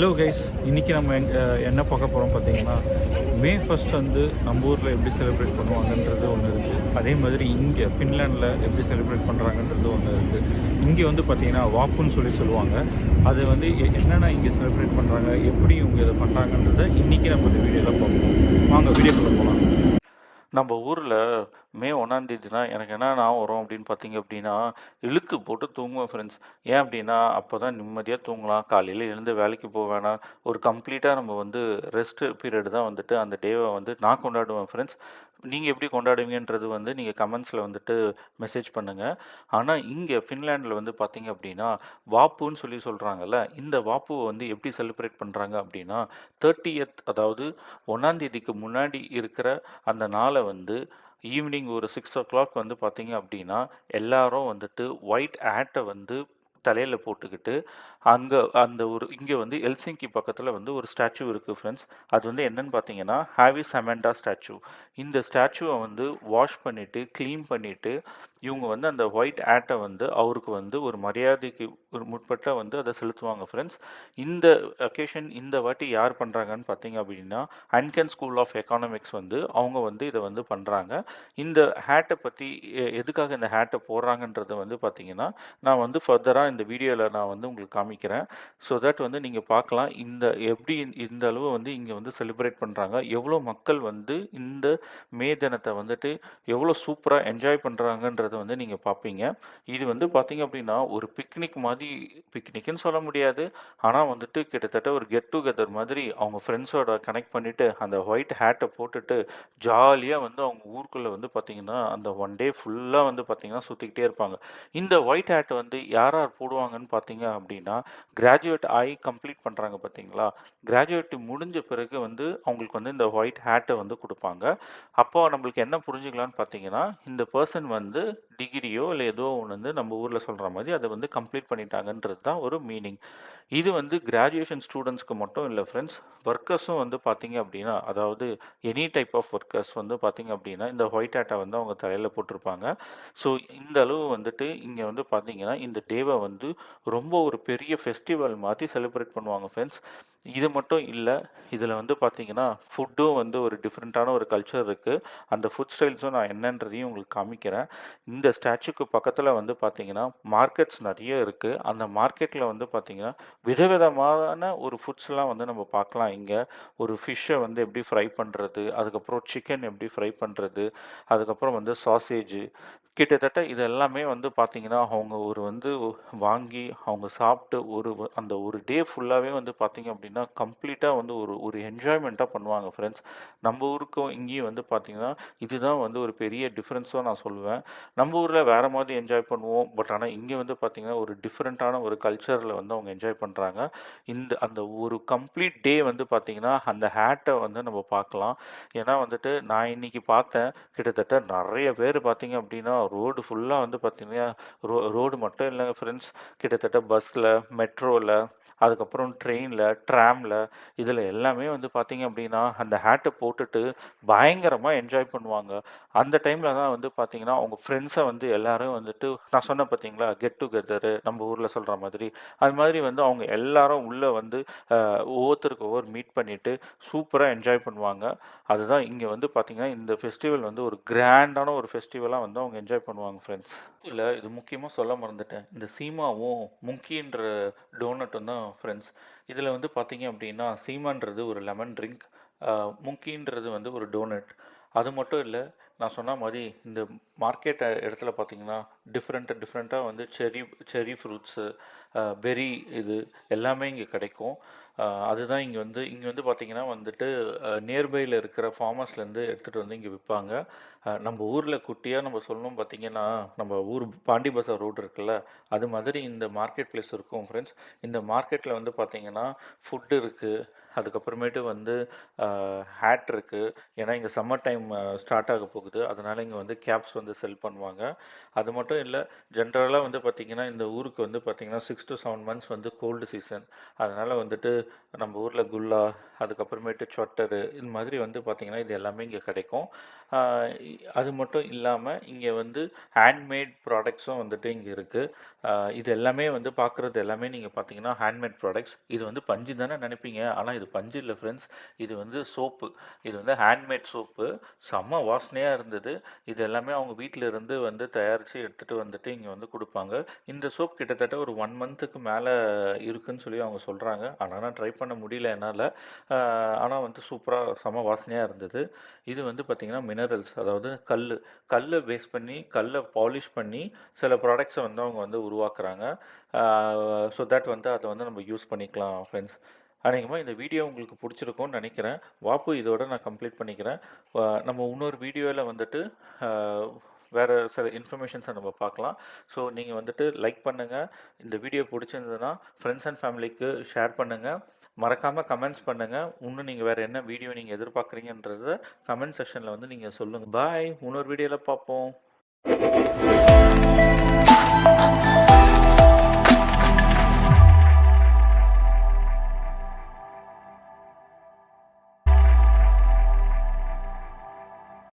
Hello guys இன்றைக்கி நம்ம எங்க என்ன பார்க்க போகிறோம் பார்த்தீங்கன்னா மே ஃபஸ்ட் வந்து நம்ம ஊரில் எப்படி செலிப்ரேட் பண்ணுவாங்கன்றது ஒன்று இருக்குது அதே மாதிரி இங்கே ஃபின்லாண்டில் எப்படி செலிப்ரேட் பண்ணுறாங்கன்றது ஒன்று இருக்குது இங்கே வந்து பார்த்தீங்கன்னா வாப்புன்னு சொல்லி சொல்லுவாங்க. அது வந்து எ- என்னென்ன இங்கே செலிப்ரேட் பண்ணுறாங்க எப்படி இவங்க இதை பண்ணுறாங்கன்றதை இன்றைக்கி நம்ம இந்த வீடியோவில் பார்ப்போம். வாங்க வீடியோக்குள்ளே போகலாம் நம்ம ஊரில் மே ஒன்றாந்தேதினா எனக்கு என்ன ஞாபகம் வரும் அப்படின்னு பார்த்தீங்க அப்படின்னா இழுத்து போட்டு தூங்குவேன் ஃப்ரெண்ட்ஸ் ஏன் அப்படின்னா அப்போ தான் நிம்மதியாக தூங்கலாம். காலையில் எழுந்து வேலைக்கு போக வேணாம். ஒரு கம்ப்ளீட்டாக நம்ம வந்து ரெஸ்ட் பீரியட் தான் வந்துட்டு அந்த டேவை வந்து நான் கொண்டாடுவேன் ஃப்ரெண்ட்ஸ் நீங்கள் எப்படி கொண்டாடுவீங்கன்றது வந்து நீங்கள் கமெண்ட்ஸில் வந்துட்டு மெசேஜ் பண்ணுங்கள் ஆனால் இங்கே ஃபின்லாண்டில் வந்து பார்த்தீங்க அப்படின்னா வாப்புன்னு சொல்லி சொல்கிறாங்கல்ல இந்த வாப்புவை வந்து எப்படி செலிப்ரேட் பண்ணுறாங்க அப்படின்னா தேர்ட்டியத் அதாவது ஒன்றாந்தேதிக்கு முன்னாடி இருக்கிற அந்த நாளை வந்து ஈவினிங் ஒரு சிக்ஸ் ஓ கிளாக் வந்து பார்த்தீங்க அப்படின்னா எல்லாரும் வந்துட்டு ஒயிட் ஆட்டை வந்து தலையில் போட்டுக்கிட்டு அங்கே அந்த ஒரு இங்கே வந்து எல்சிங்கி பக்கத்தில் வந்து ஒரு ஸ்டாச்சு இருக்குது ஃப்ரெண்ட்ஸ். அது வந்து என்னன்னு பார்த்தீங்கன்னா ஹாவி சமெண்டா ஸ்டாச்சு. இந்த ஸ்டாச்சுவை வந்து வாஷ் பண்ணிவிட்டு க்ளீன் பண்ணிவிட்டு இவங்க வந்து அந்த ஒயிட் ஆட்டை வந்து அவருக்கு வந்து ஒரு மரியாதைக்கு ஒரு முற்பட்ட வந்து அதை செலுத்துவாங்க ஃப்ரெண்ட்ஸ். இந்த அக்கேஷன் இந்த வாட்டி யார் பண்ணுறாங்கன்னு பார்த்தீங்க அப்படின்னா அன்கன் ஸ்கூல் ஆஃப் எக்கானமிக்ஸ் வந்து அவங்க வந்து இதை வந்து பண்ணுறாங்க இந்த ஹேட்டை பற்றி எதுக்காக இந்த ஹேட்டை போடுறாங்கன்றதை வந்து பார்த்தீங்கன்னா நான் வந்து ஃபர்தராக இந்த வீடியோவில் நான் வந்து உங்களுக்கு காமிக்கிறேன். ஸோ தட் வந்து நீங்கள் பார்க்கலாம். இந்த எப்படி இந்த- இந்த அளவு வந்து இங்கே வந்து செலிப்ரேட் பண்ணுறாங்க எவ்வளோ மக்கள் வந்து இந்த மே தினத்தை வந்துட்டு எவ்வளோ சூப்பராக என்ஜாய் பண்ணுறாங்கன்றத வந்து நீங்கள் பார்ப்பீங்க. இது வந்து பார்த்தீங்க அப்படின்னா ஒரு பிக்னிக் மாதிரி பிக்னிக்னு சொல்ல முடியாது. ஆனால் வந்துட்டு கிட்டத்தட்ட ஒரு கெட் டுகெதர் மாதிரி அவங்க ஃப்ரெண்ட்ஸோட கனெக்ட் பண்ணிவிட்டு அந்த ஒயிட் ஹேட்டை போட்டுட்டு ஜாலியாக வந்து அவங்க ஊருக்குள்ளே வந்து பார்த்தீங்கன்னா அந்த ஒன் டே ஃபுல்லாக வந்து பார்த்தீங்கன்னா சுற்றிக்கிட்டே இருப்பாங்க. இந்த ஒயிட் ஹேட் வந்து யார் யார் போடுவாங்கன்னு பார்த்தீங்க அப்படின்னா கிராஜுவேட் ஆகி கம்ப்ளீட் பண்ணுறாங்க பார்த்தீங்களா? கிராஜுவேட் முடிஞ்ச பிறகு வந்து அவங்களுக்கு வந்து இந்த ஒயிட் ஹேட்டை வந்து கொடுப்பாங்க. அப்போ நம்மளுக்கு என்ன புரிஞ்சுக்கலாம்னு பார்த்தீங்கன்னா இந்த பர்சன் வந்து டிகிரியோ இல்லை ஏதோ ஒன்று வந்து நம்ம ஊரில் சொல்கிற மாதிரி அதை வந்து கம்ப்ளீட் பண்ணிட்டாங்கன்றது தான் ஒரு மீனிங் இது வந்து கிராஜுவேஷன் ஸ்டூடெண்ட்ஸ்க்கு மட்டும் இல்லை ஃப்ரெண்ட்ஸ் ஒர்க்கர்ஸும் வந்து பார்த்தீங்க அப்படின்னா அதாவது எனி டைப் ஆஃப் ஒர்க்கர்ஸ் வந்து பார்த்தீங்க அப்படின்னா இந்த ஒயிட் ஹேட்டை வந்து அவங்க தலையில் போட்டிருப்பாங்க. ஸோ இந்த அளவு வந்துட்டு இங்கே வந்து பார்த்தீங்கன்னா இந்த டேவை வந்து வந்து ரொம்ப ஒரு பெரிய ஃபெஸ்டிவல் மாதிரி செலிப்ரேட் பண்ணுவாங்க ஃப்ரெண்ட்ஸ் இது மட்டும் இல்லை இதில் வந்து பார்த்தீங்கன்னா ஃபுட்டும் வந்து ஒரு டிஃப்ரெண்ட்டான ஒரு கல்ச்சர் இருக்குது அந்த ஃபுட் ஸ்டைல்ஸும் நான் என்னன்றதையும் உங்களுக்கு காமிக்கிறேன். இந்த ஸ்டாச்சுக்கு பக்கத்தில் வந்து பார்த்தீங்கன்னா மார்க்கெட்ஸ் நிறைய இருக்குது அந்த மார்க்கெட்டில் வந்து பார்த்தீங்கன்னா விதவிதமான ஒரு ஃபுட்ஸ்லாம் வந்து நம்ம பார்க்கலாம். இங்கே ஒரு ஃபிஷ்ஷை வந்து எப்படி ஃப்ரை பண்ணுறது அதுக்கப்புறம் சிக்கன் எப்படி ஃப்ரை பண்ணுறது அதுக்கப்புறம் வந்து சாசேஜ் கிட்டத்தட்ட இது எல்லாமே வந்து பார்த்திங்கன்னா அவங்க ஒரு வந்து வாங்கி அவங்க சாப்பிட்டு ஒரு அந்த ஒரு டே ஃபுல்லாகவே வந்து பார்த்திங்க அப்படின்னா கம்ப்ளீட்டாக வந்து ஒரு ஒரு என்ஜாய்மெண்ட்டாக பண்ணுவாங்க ஃப்ரெண்ட்ஸ். நம்ம ஊருக்கும் இங்கேயும் வந்து பார்த்திங்கன்னா இதுதான் வந்து ஒரு பெரிய டிஃப்ரென்ஸாக நான் சொல்லுவேன். நம்ம ஊரில் வேறு மாதிரி என்ஜாய் பண்ணுவோம். பட் ஆனால் இங்கே வந்து பார்த்திங்கன்னா ஒரு டிஃப்ரெண்ட்டான ஒரு கல்ச்சரில் வந்து அவங்க என்ஜாய் பண்ணுறாங்க. இந்த அந்த ஒரு கம்ப்ளீட் டே வந்து பார்த்திங்கன்னா அந்த ஹேட்டை வந்து நம்ம பார்க்கலாம். ஏன்னா வந்துட்டு நான் இன்னைக்கு பார்த்தேன் கிட்டத்தட்ட நிறைய பேர் பார்த்திங்க அப்படின்னா ரோடு ஃபுல்லாக வந்து பார்த்தீங்கன்னா ரோ ரோடு மட்டும் இல்லைங்க ஃப்ரெண்ட்ஸ் கிட்டத்தட்ட பஸ்ஸில் மெட்ரோவில் அதுக்கப்புறம் ட்ரெயினில் ட்ராமில் இதில் எல்லாமே வந்து பார்த்தீங்க அப்படின்னா அந்த ஹேட்டை போட்டுட்டு பயங்கரமாக என்ஜாய் பண்ணுவாங்க. அந்த டைமில் தான் வந்து பார்த்தீங்கன்னா அவங்க ஃப்ரெண்ட்ஸை வந்து எல்லாரும் வந்துட்டு நான் சொன்னேன் பார்த்தீங்களா கெட் டுகெதரு நம்ம ஊரில் சொல்கிற மாதிரி. அது மாதிரி வந்து அவங்க எல்லாரும் உள்ளே வந்து ஒவ்வொருத்தருக்கு ஒவ்வொரு மீட் பண்ணிவிட்டு சூப்பராக என்ஜாய் பண்ணுவாங்க. அதுதான் இங்கே வந்து பார்த்தீங்கன்னா இந்த ஃபெஸ்டிவல் வந்து ஒரு கிராண்டான ஒரு ஃபெஸ்டிவலாக வந்து அவங்க என்ஜாய் என்ஜாய் பண்ணுவாங்க ஃப்ரெண்ட்ஸ் இல்லை இது முக்கியமாக சொல்ல மறந்துட்டேன். இந்த சீமாவும் முங்கின்ற டோனட்டும் தான் ஃப்ரெண்ட்ஸ் இதில் வந்து பார்த்தீங்க அப்படின்னா சீமான்றது ஒரு லெமன் ட்ரிங்க் முங்கின்றது வந்து ஒரு டோனட் அது மட்டும் இல்லை நான் சொன்ன மாதிரி இந்த மார்க்கெட் இடத்துல பார்த்தீங்கன்னா டிஃப்ரெண்ட் டிஃப்ரெண்ட்டாக வந்து செரி செரி ஃப்ரூட்ஸு பெரி இது எல்லாமே இங்கே கிடைக்கும். அதுதான் இங்கே வந்து இங்கே வந்து பார்த்தீங்கன்னா வந்துட்டு நியர்பையில் இருக்கிற ஃபார்மர்ஸ்லேருந்து எடுத்துகிட்டு வந்து இங்கே விற்பாங்க நம்ம ஊரில் குட்டியாக நம்ம சொல்லணும் பார்த்தீங்கன்னா நம்ம ஊர் பாண்டி பசார் ரோடு இருக்குல்ல அது மாதிரி இந்த மார்க்கெட் பிளேஸ் இருக்கும் ஃப்ரெண்ட்ஸ் இந்த மார்க்கெட்டில் வந்து பார்த்திங்கன்னா ஃபுட்டு இருக்குது அதுக்கப்புறமேட்டு வந்து ஹேட் இருக்குது ஏன்னா இங்கே சம்மர் டைம் ஸ்டார்ட் ஆக போகுது. அதனால் இங்கே வந்து கேப்ஸ் வந்து செல் பண்ணுவாங்க. அது மட்டும் இல்லை ஜென்ரலாக வந்து பார்த்திங்கன்னா இந்த ஊருக்கு வந்து பார்த்திங்கன்னா சிக்ஸ் டு செவன் மந்த்ஸ் வந்து கோல்டு சீசன் அதனால் வந்துட்டு நம்ம ஊரில் குல்லா அதுக்கப்புறமேட்டு சொட்டரு இந்த மாதிரி வந்து பார்த்திங்கன்னா இது எல்லாமே இங்கே கிடைக்கும். அது மட்டும் இல்லாமல் இங்கே வந்து ஹேண்ட்மேட் ப்ராடக்ட்ஸும் வந்துட்டு இங்கே இருக்குது இது எல்லாமே வந்து பார்க்குறது எல்லாமே நீங்கள் பார்த்தீங்கன்னா ஹேண்ட்மேட் ப்ராடக்ட்ஸ் இது வந்து பஞ்சு தானே நினைப்பீங்க. ஆனால் இது பஞ்சு இல்லை ஃப்ரெண்ட்ஸ் இது வந்து சோப்பு. இது வந்து ஹேண்ட்மேட் சோப்பு. செம்ம வாசனையாக இருந்தது. இது எல்லாமே அவங்க வீட்டில் இருந்து வந்து தயாரித்து எடுத்துகிட்டு வந்துட்டு இங்கே வந்து கொடுப்பாங்க. இந்த சோப் கிட்டத்தட்ட ஒரு ஒன் மந்த்துக்கு மேலே இருக்குதுன்னு சொல்லி அவங்க சொல்கிறாங்க ஆனால் நான் ட்ரை பண்ண முடியல என்னால். ஆனால் வந்து சூப்பராக செம வாசனையாக இருந்தது. இது வந்து பார்த்திங்கன்னா மினரல்ஸ் அதாவது கல் கல்லை பேஸ் பண்ணி கல்லை பாலிஷ் பண்ணி சில ப்ராடக்ட்ஸை வந்து அவங்க வந்து உருவாக்குறாங்க. ஸோ தட் வந்து அதை வந்து நம்ம யூஸ் பண்ணிக்கலாம் ஃப்ரெண்ட்ஸ் அநேகமாக இந்த வீடியோ உங்களுக்கு பிடிச்சிருக்கும்னு நினைக்கிறேன். வாப்பு இதோட நான் கம்ப்ளீட் பண்ணிக்கிறேன். நம்ம இன்னொரு வீடியோவில் வந்துட்டு வேறு சில இன்ஃபர்மேஷன்ஸை நம்ம பார்க்கலாம். ஸோ நீங்கள் வந்துட்டு லைக் பண்ணுங்கள் இந்த வீடியோ பிடிச்சிருந்ததுன்னா ஃப்ரெண்ட்ஸ் அண்ட் ஃபேமிலிக்கு ஷேர் பண்ணுங்கள் மறக்காமல் கமெண்ட்ஸ் பண்ணுங்கள் இன்னும் நீங்கள் வேறு என்ன வீடியோ நீங்கள் எதிர்பார்க்குறீங்கன்றத கமெண்ட் செக்ஷனில் வந்து நீங்கள் சொல்லுங்கள் பாய் இன்னொரு வீடியோவில் பார்ப்போம்.